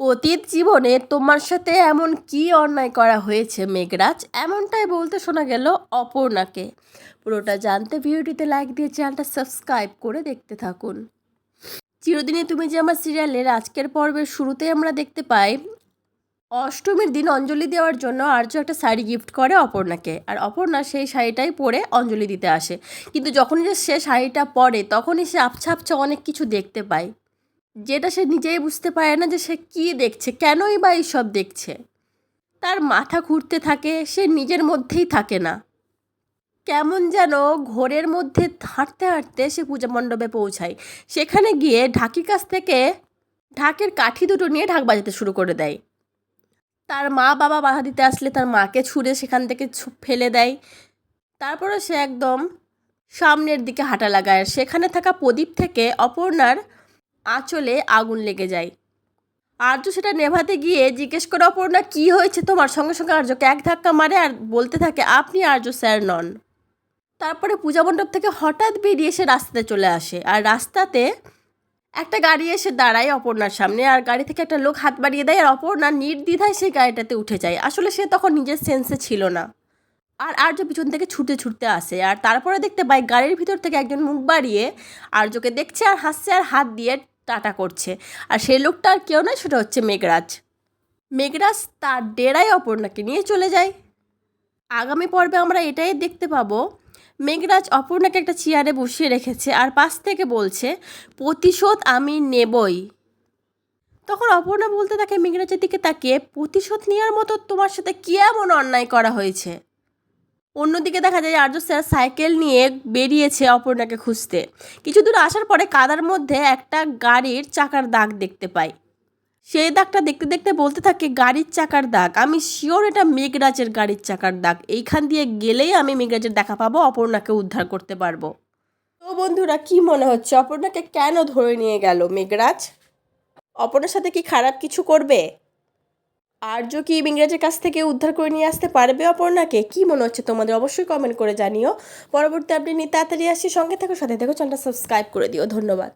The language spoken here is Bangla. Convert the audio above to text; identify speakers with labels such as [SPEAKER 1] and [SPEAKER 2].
[SPEAKER 1] অতীত জীবনে তোমার সাথে এমন কি অন্যায় করা হয়েছে মেঘরাজ? এমনটাই বলতে শোনা গেল অপর্ণাকে। পুরোটা জানতে ভিডিওটিতে লাইক দিয়ে চ্যানেলটা সাবস্ক্রাইব করে দেখতে থাকুন। চিরদিনে তুমি যে আমার সিরিয়ালের আজকের পর্বের শুরুতে আমরা দেখতে পাই, অষ্টমীর দিন অঞ্জলি দেওয়ার জন্য আর্য একটা শাড়ি গিফট করে অপর্ণাকে। আর অপর্ণা সেই শাড়িটাই পরে অঞ্জলি দিতে আসে। কিন্তু যখনই যে সে শাড়িটা পরে, তখনই সে আবছা আবছা অনেক কিছু দেখতে পায়। যেটা সে নিজেই বুঝতে পারে না যে সে কী দেখছে, কেনই বা এইসব দেখছে। তার মাথা ঘুরতে থাকে, সে নিজের মধ্যেই থাকে না। কেমন যেন ঘোরের মধ্যে হাঁটতে হাঁটতে সে পূজা মণ্ডপে পৌঁছায়। সেখানে গিয়ে ঢাকির কাছ থেকে ঢাকের কাঠি দুটো নিয়ে ঢাক বাজাতে শুরু করে দেয়। তার মা বাবা বাধা দিতে আসলে তার মাকে ছুঁড়ে সেখান থেকে ফেলে দেয়। তারপরে সে একদম সামনের দিকে হাঁটা লাগায়। সেখানে থাকা প্রদীপ থেকে অপর্ণার আঁচলে আগুন লেগে যায়। আর্য সেটা নেভাতে গিয়ে জিজ্ঞেস করে, অপর্ণা, কী হয়েছে তোমার? সঙ্গে সঙ্গে আর্যকে এক ধাক্কা মারে আর বলতে থাকে, আপনি আর্য স্যার নন। তারপরে পূজা মণ্ডপ থেকে হঠাৎ বেরিয়ে সে রাস্তাতে চলে আসে। আর রাস্তাতে একটা গাড়ি এসে দাঁড়ায় অপর্ণার সামনে আর গাড়ি থেকে একটা লোক হাত বাড়িয়ে দেয় আর অপর্ণা নির্দ্বিধায় সেই গাড়িটাতে উঠে যায়। আসলে সে তখন নিজের সেন্সে ছিল না। আর আর্য পিছন থেকে ছুটে ছুটতে আসে। আর তারপরে দেখতে পাই গাড়ির ভিতর থেকে একজন মুখ বাড়িয়ে আর্যকে দেখছে আর হাসছে আর হাত দিয়ে টাটা করছে। আর সেই লোকটা আর কেউ নয়, সেটা হচ্ছে মেঘরাজ। মেঘরাজ তার ডেরায় অপর্ণাকে নিয়ে চলে যায়। আগামী পর্বে আমরা এটাই দেখতে পাবো, মেঘরাজ অপর্ণাকে একটা চেয়ারে বসিয়ে রেখেছে আর পাশ থেকে বলছে, প্রতিশোধ আমি নেবই। তখন অপর্ণা বলতে থাকে, মেঘরাজের দিকে তাকিয়ে প্রতিশোধ নেওয়ার মতো তোমার সাথে কি এমন অন্যায় করা হয়েছে? অন্যদিকে দেখা যায় আর্য স্যার সাইকেল নিয়ে বেরিয়েছে অপর্ণাকে খুঁজতে। কিছু দূর আসার পরে কাদার মধ্যে একটা গাড়ির চাকার দাগ দেখতে পাই। সেই দাগটা দেখতে দেখতে বলতে থাকে, গাড়ির চাকার দাগ। আমি শিওর এটা মেঘরাজের গাড়ির চাকার দাগ। এইখান দিয়ে গেলেই আমি মেঘরাজের দেখা পাবো, অপর্ণাকে উদ্ধার করতে পারব। তো বন্ধুরা, কি মনে হচ্ছে? অপর্ণাকে কেন ধরে নিয়ে গেল মেঘরাজ? অপর্ণার সাথে কি খারাপ কিছু করবে? আর্য কি ইংরেজের কাছ থেকে উদ্ধার করে নিয়ে আসতে পারবে অপর্ণাকে? কি মনে হচ্ছে তোমাদের? অবশ্যই কমেন্ট করে জানিও। পরবর্তী আপডেট নিয়ে তাড়াতাড়ি আসি। সঙ্গে থাকো, সাথে থাকো চ্যানেলটা সাবস্ক্রাইব করে দিও। ধন্যবাদ।